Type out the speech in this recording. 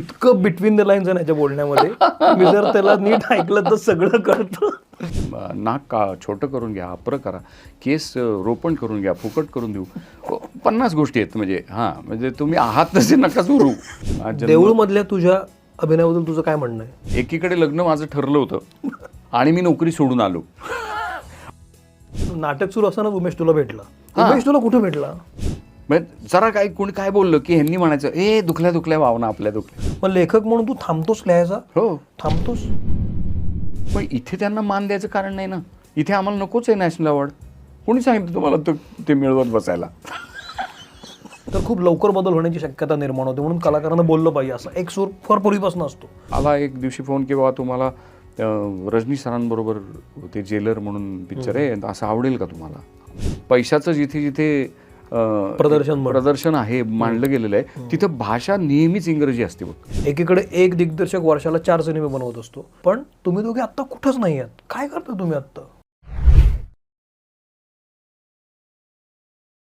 इतकं between the lines आहे ना याच्या बोलण्यामध्ये. मी जर त्याला नीट ऐकलं तर सगळं कळतं. नाक का छोटं करून घ्या अप्र करा. केस रोपण करून घ्या फुकट करून देऊ. अ, पन्नास गोष्टी आहेत म्हणजे हां म्हणजे तुम्ही आहात तसे नका सुरू. देऊळ मधल्या तुझ्या अभिनयाबद्दल तुझं काय म्हणणं आहे? एकीकडे लग्न माझं ठरलं होतं आणि मी नोकरी सोडून आलो. नाटक सुरू असताना उमेश तुला भेटला. उमेश तुला कुठे भेटला? म्हणजे जरा काय कोणी काय बोललं की ह्यांनी म्हणायचं ए दुखल्या दुखल्या भावना आपल्या दुखल्या मग लेखक म्हणून तू थांबतोस लिहायचा हो. थांबतोस? पण इथे त्यांना मान द्यायचं कारण नाही ना. इथे आम्हाला नकोच आहे नॅशनल अवॉर्ड. कोणी सांगितलं तुम्हाला तो ते मिळवत बसायला? तर खूप लवकर बदल होण्याची शक्यता निर्माण होते म्हणून कलाकारांना बोललं पाहिजे. असं एक सूर फार पूर्वीपासून असतो. मला एक दिवशी फोन की बाबा तुम्हाला रजनी सरांबरोबर ते जेलर म्हणून पिक्चर आहे. असं आवडेल का तुम्हाला? पैशाचं जिथे जिथे प्रदर्शन. प्रदर्शन आहे मांडलं गेलेलं आहे. तिथं भाषा नेहमीच इंग्रजी असते बघ. एकीकडे एक दिग्दर्शक वर्षाला चार सिनेमे बनवत असतो. पण तुम्ही दोघे आत्ता कुठंच नाही आहात. काय करता तुम्ही आत्ता?